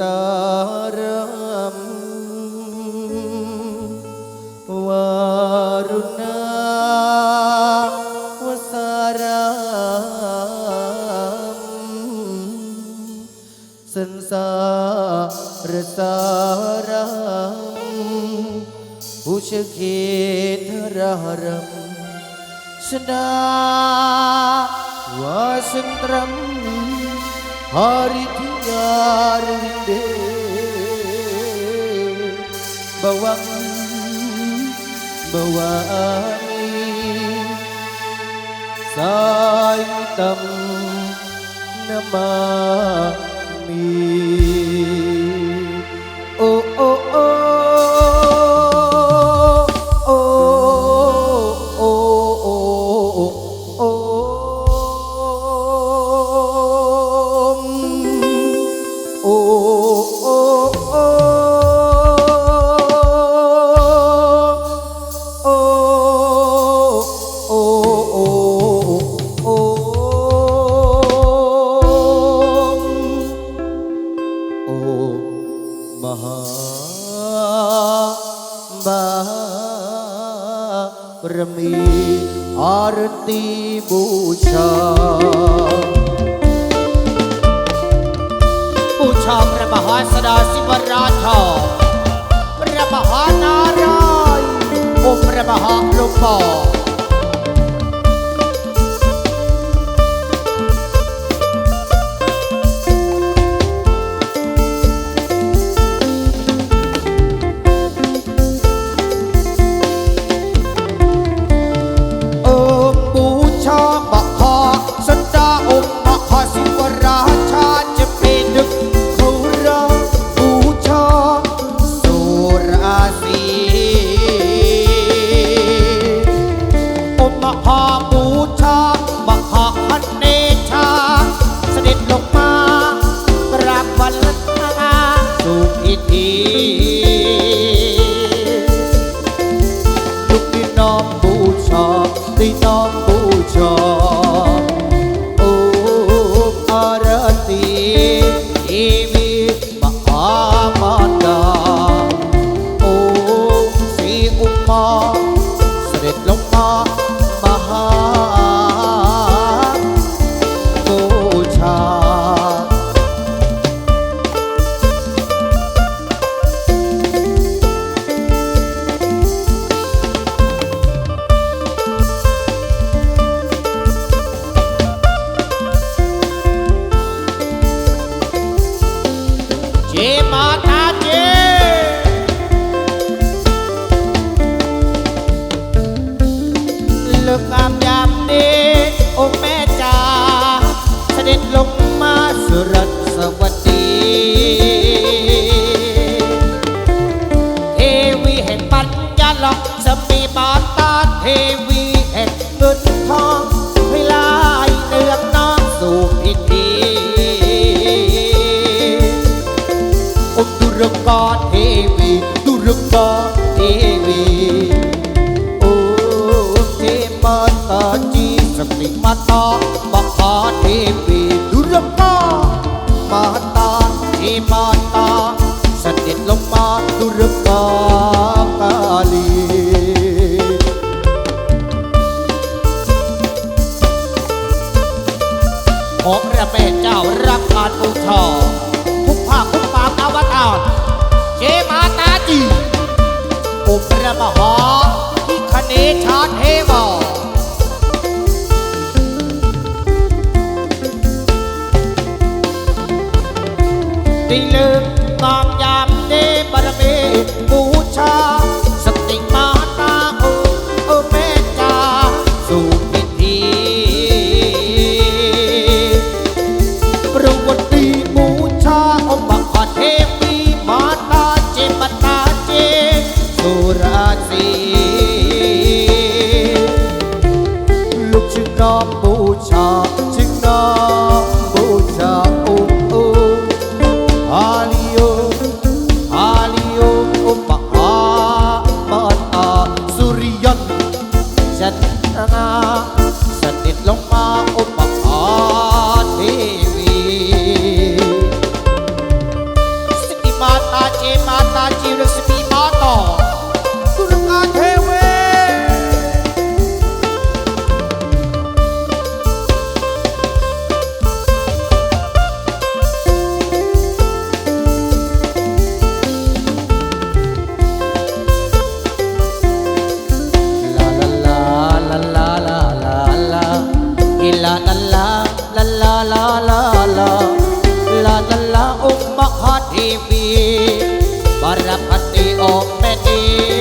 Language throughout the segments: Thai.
കാരപൂവതാരം വാരുണ संसारसारम् उषखेधरहरं सदा sentram hari tiar winde bawang bawangi say hitam nama mi บูชา บูชาพระมหาสดาสิวราชาพระมหานารายณ์องค์พระมหาลูกพ่อ องค์มหอบูชามหาพันเนชาเสด็จลงมากราบวันละนาสู่พิธีลุกที่น้องบูชอบที่น้อง 하 ลิกงามยามดีโอ้แม่จ๋าเสด็จลงมาสุรัสสวัสดีเทวีแห่งปัญญาลอกสมีบาตาเทวีแห่งเงินทองให้ลายเนืองน้องสู่พิธีองค์ดุรกาเทวีดุรกาเทวี อบต see. Música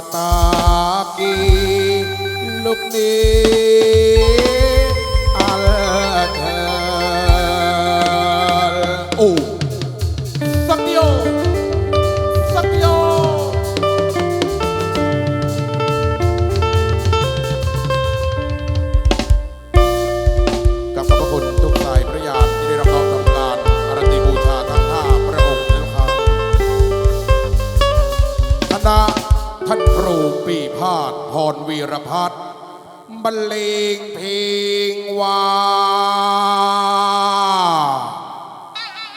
माता की लुकनी। ติพรวีรพัฒน์บรรเลงเพลงวา